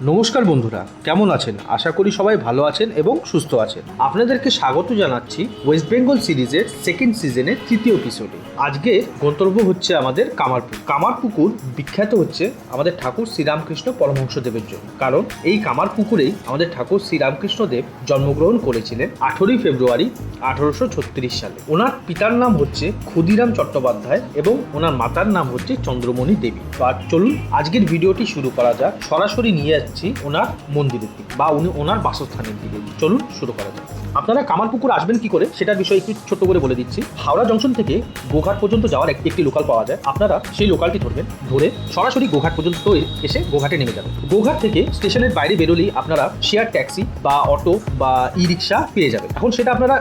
নমস্কার বন্ধুরা, কেমন আছেন? আশা করি সবাই ভালো আছেন এবং সুস্থ আছেন। আপনাদেরকে স্বাগত জানাচ্ছি ওয়েস্ট বেঙ্গল সিরিজের সেকেন্ড সিজনের তৃতীয় এপিসোডে আজকে গন্তব্য হচ্ছে আমাদের কামারপুকুর। কামারপুকুর বিখ্যাত হচ্ছে আমাদের ঠাকুর শ্রীরামকৃষ্ণ পরমহংসদেবের জন্য। কারণ এই কামারপুকুরেই আমাদের ঠাকুর শ্রীরামকৃষ্ণদেব জন্মগ্রহণ করেছিলেন আঠেরোই ফেব্রুয়ারি আঠারোশো ছত্রিশ সালে। ওনার পিতার নাম হচ্ছে ক্ষুদিরাম চট্টোপাধ্যায় এবং ওনার মাতার নাম হচ্ছে চন্দ্রমণি দেবী। আর চলুন, আজকের ভিডিওটি শুরু করা যাক। সরাসরি নিয়ে যাচ্ছি ওনার মন্দিরের দিকে বা উনি ওনার বাসস্থানের দিকে। চলুন শুরু করা যাক। আপনারা কামারপুকুর আসবেন কি করে? সেটার বিষয়ে একটু ছোট্ট করে বলে দিচ্ছি। হাওড়া জংশন থেকে গোঘাট পর্যন্ত যাওয়ার একটি একটি লোকাল পাওয়া যায়। আপনারা সেই লোকালটি ধরবেন, ধরে সরাসরি গোঘাট পর্যন্ত এসে গোঘাটে নেমে যাবেন। গোঘাট থেকে স্টেশনের বাইরে বেরোলেই আপনারা শেয়ার ট্যাক্সি বা অটো বা ই রিক্সা পেয়ে যাবেন। এখন সেটা আপনারা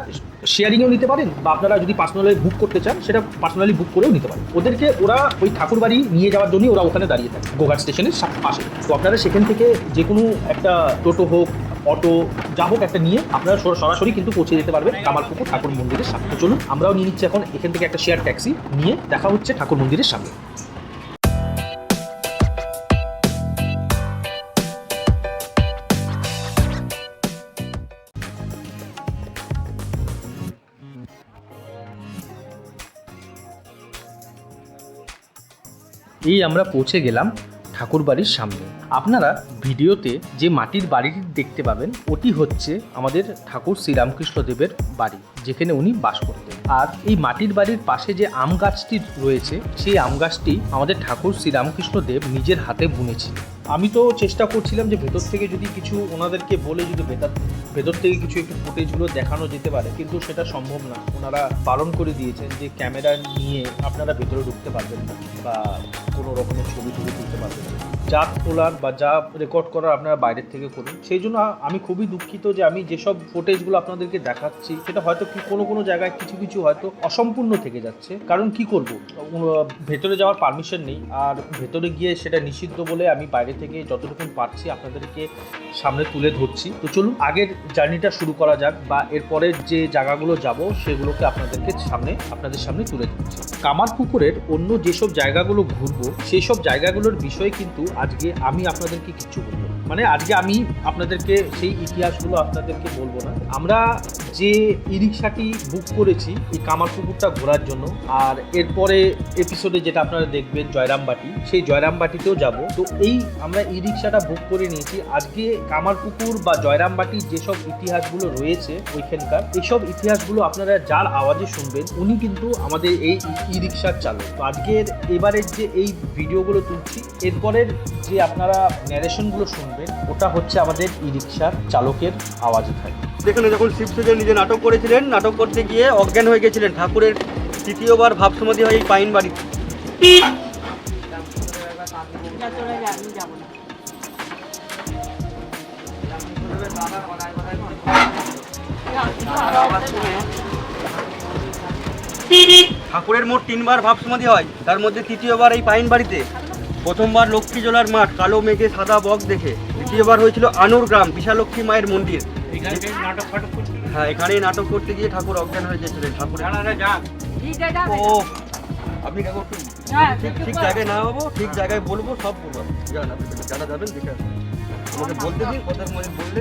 শেয়ারিংয়েও নিতে পারেন বা আপনারা যদি পার্সোনালি বুক করতে চান, সেটা পার্সোনালি বুক করেও নিতে পারেন। ওদেরকে ওরা ওই ঠাকুর বাড়ি নিয়ে যাওয়ার জন্যই ওরা ওখানে দাঁড়িয়ে থাকে, গোঘাট স্টেশনের পাশে। তো আপনারা সেখান থেকে যে কোনো একটা টোটো হোক অটো যা হোক একটা নিয়ে আপনারা সরাসরি কিন্তু পৌঁছে যেতে পারবেন কামারপুকুর ঠাকুর মন্দিরের সামনে। চলুন, আমরাও নিয়ে নিচ্ছি এখন এখান থেকে একটা শেয়ার ট্যাক্সি নিয়ে দেখা হচ্ছে ঠাকুর মন্দিরের সামনে। এই আমরা পৌঁছে গেলাম ঠাকুর বাড়ির সামনে। আপনারা ভিডিওতে যে মাটির বাড়িটি দেখতে পাবেন, ওটি হচ্ছে আমাদের ঠাকুর শ্রীরামকৃষ্ণ দেবের বাড়ি, যেখানে উনি বাস করতেন। আর এই মাটির বাড়ির পাশে যে আম গাছটি রয়েছে, সেই আম গাছটি আমাদের ঠাকুর শ্রীরামকৃষ্ণ দেব নিজের হাতে বুনেছিলেন। আমি তো চেষ্টা করছিলাম যে ভেতর থেকে যদি কিছু ওনাদেরকে বলে, যদি ভেতর ভেতর থেকে কিছু একটু ফুটেজগুলো দেখানো যেতে পারে, কিন্তু সেটা সম্ভব না। ওনারা বারণ করে দিয়েছেন যে ক্যামেরা নিয়ে আপনারা ভেতরে ঢুকতে পারবেন না, বা কোনো রকমের ছবি টবি তুলতে পারবেন না। যা তোলার বা যা রেকর্ড করার আপনারা বাইরের থেকে করুন। সেই জন্য আমি খুবই দুঃখিত যে আমি যেসব ফুটেজগুলো আপনাদেরকে দেখাচ্ছি, সেটা হয়তো কি কোনো কোনো জায়গায় কিছু কিছু হয়তো অসম্পূর্ণ থেকে যাচ্ছে। কারণ কি করব? ভেতরে যাওয়ার পারমিশন নেই। আর ভেতরে গিয়ে সেটা নিষিদ্ধ বলে আমি বাইরে থেকে যতটুকু পারছি আপনাদেরকে সামনে তুলে ধরছি। তো চলুন, আগের জার্নিটা শুরু করা যাক বা এরপরের যে জায়গাগুলো যাব, সেগুলোকে আপনাদেরকে সামনে, আপনাদের সামনে তুলে ধরছি। কামার পুকুরের অন্য যেসব জায়গাগুলো ঘুরবো, সেই সব জায়গাগুলোর বিষয়ে কিন্তু আজকে আমি আপনাদেরকে কিচ্ছু বলব মানে আজকে আমি আপনাদেরকে সেই ইতিহাসগুলো আপনাদেরকে বলব না। আমরা যে ই রিক্সাটি বুক করেছি, এই কামার পুকুরটা ঘোরার জন্য, আর এরপরে এপিসোডে যেটা আপনারা দেখবেন, জয়রামবাটি, সেই জয়রামবাটিতেও যাব। তো এই আমরা ই রিক্সাটা বুক করে নিয়েছি। আজকে কামারপুকুর বা জয়রামবাটির যেসব ইতিহাসগুলো রয়েছে ওইখানকার এইসব ইতিহাসগুলো আপনারা যার আওয়াজে শুনবেন, উনি কিন্তু আমাদের এই ই রিক্সার চালক। তো আজকের এবারের যে এই ভিডিওগুলো তুলছি, এরপরের যে আপনারা ন্যারেশনগুলো শুনবেন, ওটা হচ্ছে আমাদের ই রিক্সার চালকের আওয়াজে থাকে যেখানে যখন শিবসেজে নিজে নাটক করেছিলেন, নাটক করতে গিয়ে অজ্ঞান হয়ে গেছিলেন। ঠাকুরের তৃতীয়বার ভাবসমাধি হয় এই পাইন বাড়িতে ঠাকুরের মোট তিনবার ভাবসমাধি হয়। তার মধ্যে তৃতীয়বার এই পাইন বাড়িতে। প্রথমবার লক্ষ্মীজোলার মাঠ কালো মেঘে সাদা বক দেখে। দ্বিতীয়বার হয়েছিল আনুর গ্রাম বিশালক্ষ্মী মায়ের মন্দির। হ্যাঁ এখানেই নাটক করতে গিয়ে ঠাকুর অজ্ঞান হয়ে গেছিলেন ঠাকুর ও আপনি ঠিক- ঠিক ঠিক জায়গায় না হব ঠিক জায়গায় বলব সব বলব। যান আপনি যারা যাবেন দেখে আমাকে বলতে দিন কথার মধ্যে বললে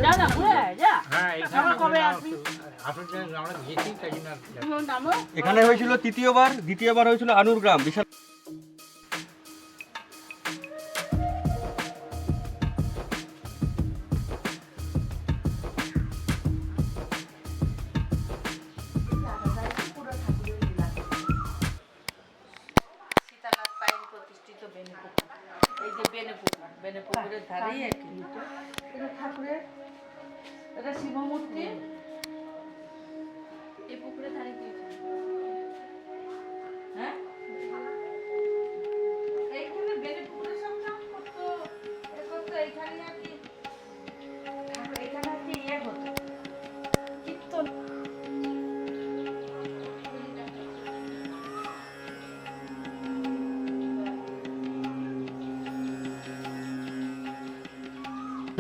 এখানে হয়েছিল তৃতীয়বার দ্বিতীয়বার হয়েছিল আনুর গ্রাম বিশাল Tarian.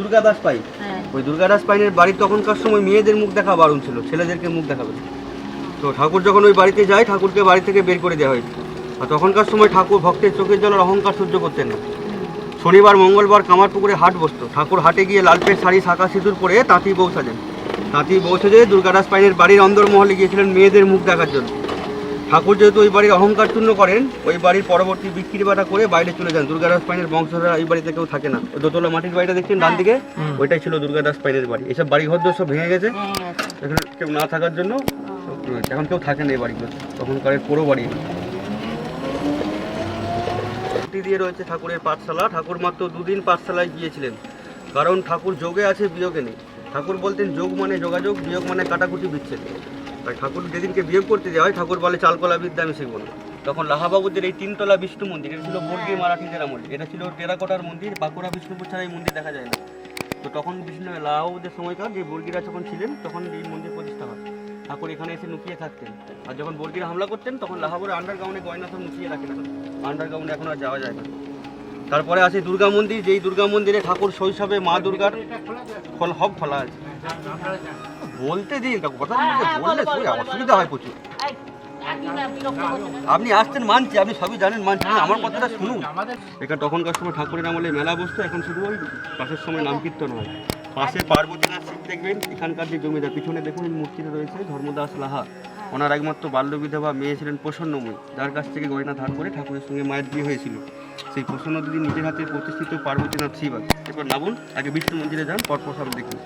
দুর্গাদাস পাই। হ্যাঁ। ওই দুর্গাদাস পাইনের বাড়ির তখনকার সময় মেয়েদের মুখ দেখা বারণ ছিল ছেলেদেরকে মুখ দেখাবে তো ঠাকুর যখন ওই বাড়িতে যায় ঠাকুরকে বাড়ি থেকে বের করে দেওয়া হয়েছে। আর তখনকার সময় ঠাকুর ভক্তের চোখের জলের অহংকার সহ্য করতেন না শনিবার মঙ্গলবার কামারপুকুরে হাট বসতো। ঠাকুর হাটে গিয়ে লালপেট শাড়ি শাঁখা সিঁদুর পরে তাঁতি বউ সাজেন। তাঁতি বউ সেজে দুর্গাদাস পাইনের বাড়ির অন্দরমহলে গিয়েছিলেন মেয়েদের মুখ দেখার জন্য। ঠাকুর যেহেতু ওই বাড়ির অহংকার চূর্ণ করেন ওই বাড়ির পরবর্তী বিক্রি বাটা করে বাইরে চলে যান। দুর্গাদাস পাইনের বংশধরা এই বাড়িতে কেউ থাকে না। ওই দোতলা মাটির বাড়িটা দেখছেন ডান দিকে? ওইটাই ছিল দুর্গাদাস পাইনের বাড়ি। এসব বাড়ি ঘর সব ভেঙে গেছে। এখানে কেউ না থাকার জন্য এখন কেউ থাকে না এই বাড়িগুলো। তখনকারের পুরো বাড়ি। দিয়ে রয়েছে ঠাকুরের পাঠশালা। ঠাকুর মাত্র দুদিন পাঠশালায় গিয়েছিলেন। কারণ ঠাকুর যোগে আছে বিয়োগে নেই। ঠাকুর বলতেন যোগ মানে যোগাযোগ বিয়োগ মানে কাটাকুটি বিচ্ছেদ। তাই ঠাকুর যেদিনকে বিয়োগ করতে যাওয়া হয় ঠাকুর বলে চালকলা বিদ্যা, আমি শিখব তখন লাহাবাবুদের এই তিনতলা বিষ্ণু মন্দির, এটা ছিল বর্গী মারাঠিদের আমল এটা ছিল টেরাকোটার মন্দির, বাঁকুড়া বিষ্ণুপুর ছাড়া এই মন্দির দেখা যায় না। তো তখন বিষ্ণু, লাহাবাবুদের সময়কার যে বর্গীরা যখন ছিলেন, তখন এই মন্দির প্রতিষ্ঠা হয়। ঠাকুর এখানে এসে লুকিয়ে থাকতেন। আর যখন বর্গীরা হামলা করতেন, তখন লাহাবুর আন্ডারগ্রাউন্ডে গয়না সব লুকিয়ে রাখেন আন্ডারগ্রাউন্ডে এখন আর যাওয়া যায় না। তারপরে আছে দুর্গা মন্দির, যেই দুর্গা মন্দিরে ঠাকুর শৈশবে মা দুর্গার ফল হব খোলা আছে। বলতে দিন তা কথা বলতে বললে শুনে অসুবিধা হয় প্রচুর। আপনি আসছেন মানছি আপনি সবই জানেন মানছি কিন্তু আমার কথাটা শুনুন। এখানে তখনকার সময় ঠাকুরের আমলে মেলা বসতো এখন শুধু ওই পাশের সময় নাম কীর্তন হয়। পাশে পার্বতীনাথ শিব দেখবেন এখানকার যে জমিদার পিছনে দেখুন মূর্তিটা রয়েছে ধর্মদাস লাহা। ওনার একমাত্র বাল্য বিধবা মেয়ে ছিলেন প্রসন্নময়ী। যার কাছ থেকে গয়না ধার করে ঠাকুরের সঙ্গে মায়ের বিয়ে হয়েছিল। সেই প্রসন্ন দিদি নিজের হাতে প্রতিষ্ঠিত পার্বতীনাথ শিব আছে। এবার নামুন আগে বিষ্ণু মন্দিরে যান পরপর সব দেখুন।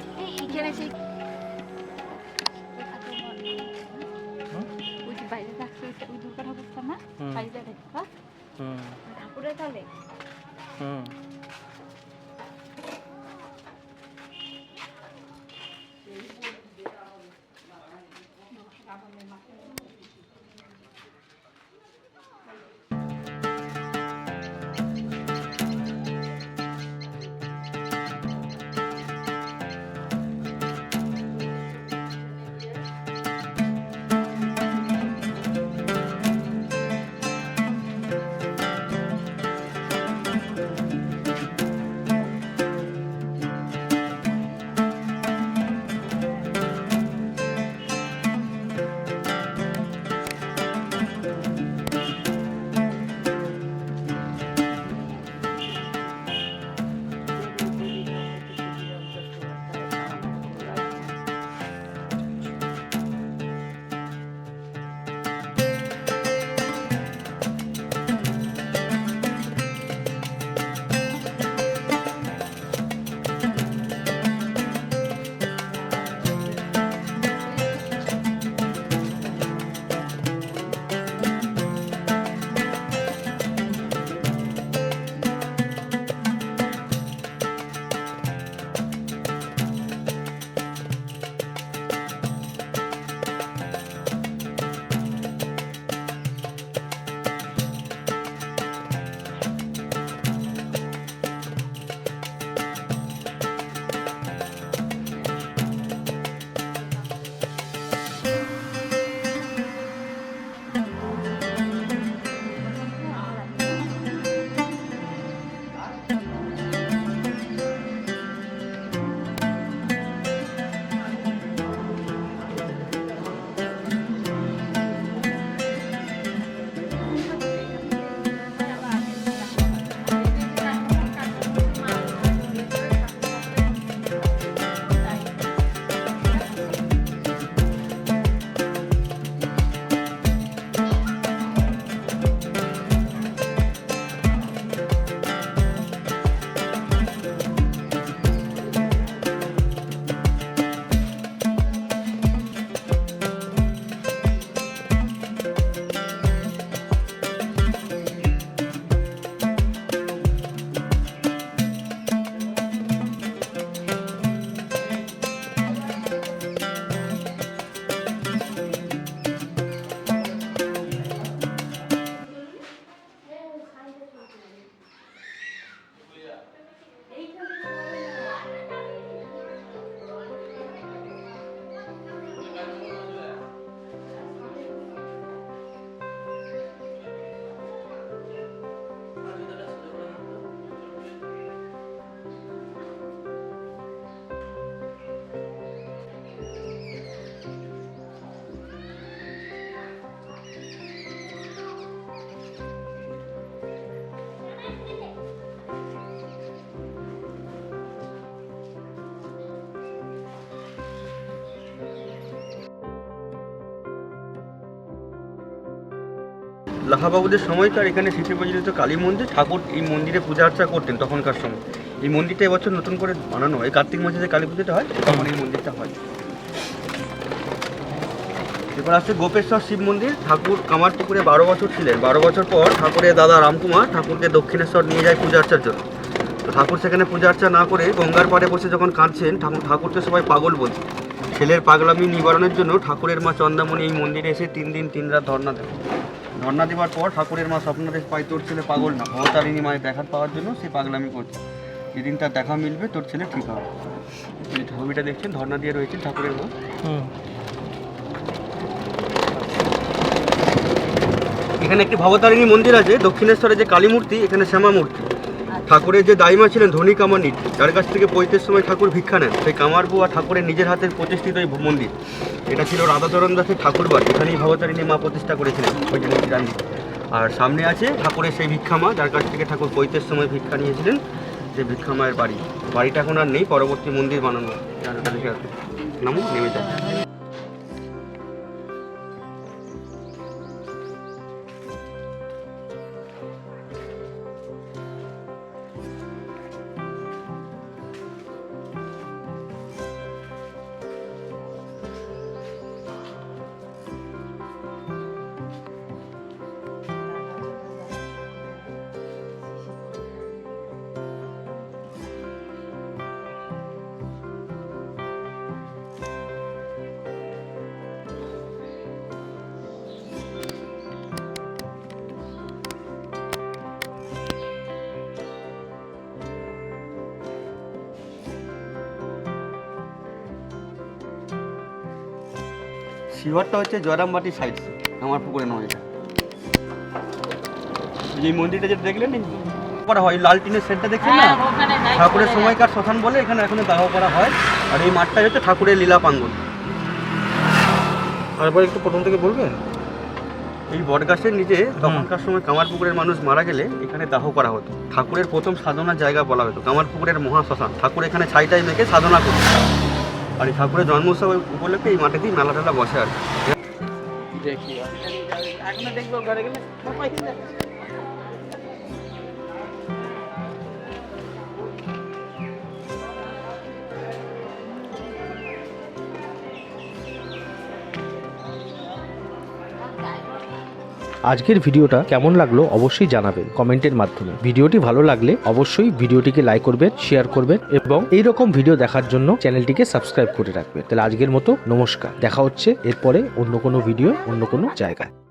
লাহাবাবুদের সময়কার এখানে স্মৃতি প্রচলিত কালী মন্দির, ঠাকুর এই মন্দিরে পূজা অর্চা করতেন তখনকার সময়। এই মন্দিরটা এবছর নতুন করে বানানো হয়। কার্তিক মাসে যে কালী পুজোটা হয়, তখন এই মন্দিরটা হয়। এরপর আসছে গোপেশ্বর শিব মন্দির। ঠাকুর কামারপুকুরে বারো বছর ছিলেন। বারো বছর পর ঠাকুরের দাদা রামকুমার ঠাকুরকে দক্ষিণেশ্বর নিয়ে যায় পূজা অর্চার জন্য। ঠাকুর সেখানে পূজা অর্চা না করে গঙ্গার পাড়ে বসে যখন কাঁদছেন, ঠাকুর, ঠাকুরকে সবাই পাগল বলছে। ছেলের পাগলামি নিবারণের জন্য ঠাকুরের মা চন্দামণি এই মন্দিরে এসে তিন দিন তিন রাত ধর্ণা দেন। ধর্ণা দেওয়ার পর ঠাকুরের মা স্বপ্নদেশ পাই তোর ছেলে পাগল না। ভবতারিণী মায়ের দেখা পাওয়ার জন্য সে পাগলামি করছে। যেদিন তার দেখা মিলবে তোর ছেলে ঠিক হবে। এই ছবিটা দেখছেন ধর্ণা দিয়ে রয়েছে ঠাকুরের মা। এখানে একটি ভবতারিণী মন্দির আছে দক্ষিণেশ্বরে যে কালী মূর্তি এখানে শ্যামা মূর্তি। ঠাকুরের যে দাইমা ছিলেন ধনী কামারনিট যার কাছ থেকে পৈতের সময় ঠাকুর ভিক্ষা নেন, সেই কামারবু আর ঠাকুরের নিজের হাতের প্রতিষ্ঠিত এই মন্দির। এটা ছিল রাধাচরণ দাসের ঠাকুর বাড়ি এখানেই ভবতারিণী মা প্রতিষ্ঠা করেছিলেন, ওই জন্য জানি আর সামনে আছে ঠাকুরের সেই ভিক্ষা মা, যার কাছ থেকে ঠাকুর পৈতের সময় ভিক্ষা নিয়েছিলেন যে ভিক্ষা মায়ের বাড়ি। বাড়িটা এখন আর নেই, পরবর্তী মন্দির বানানো। যার ওটা লিখে আছে নামো, নেমে যায় শিবরটা হচ্ছে জয়রামবাটি সাইড আমার পুকুরে নয় এটা। এই মন্দিরটা যেটা দেখলেন করা হয় লাল টিনের সেটটা দেখছেন না? হ্যাঁ, ঠাকুরের সময়কার শ্মশান বলে এখানে এখনও দাহ করা হয়। আর এই মাঠটা হচ্ছে ঠাকুরের লীলা প্রাঙ্গণ। তারপর একটু প্রথম থেকে বলবেন? এই বটগাছের নিচে তখনকার সময় কামারপুকুরের মানুষ মারা গেলে এখানে দাহ করা হতো। ঠাকুরের প্রথম সাধনার জায়গা বলা হতো কামারপুকুরের মহাশ্মশান। ঠাকুর এখানে ছাইটাই মেখে সাধনা করত আর এই ঠাকুরের জন্মোৎসব উপলক্ষে এই মাঠেতেই মেলা টেলা বসে আর কি। দেখি। এখনও দেখব ঘরে গেলে। আজকের ভিডিওটা কেমন লাগল অবশ্যই জানাবেন কমেন্টের মাধ্যমে। ভিডিওটি ভালো লাগলে অবশ্যই ভিডিওটিকে লাইক করবেন, শেয়ার করবেন এবং এই রকম ভিডিও দেখার জন্য চ্যানেলটিকে সাবস্ক্রাইব করে রাখবেন। তাহলে আজকের মতো নমস্কার। দেখা হচ্ছে এরপরে অন্য কোনো ভিডিও, অন্য কোনো জায়গায়।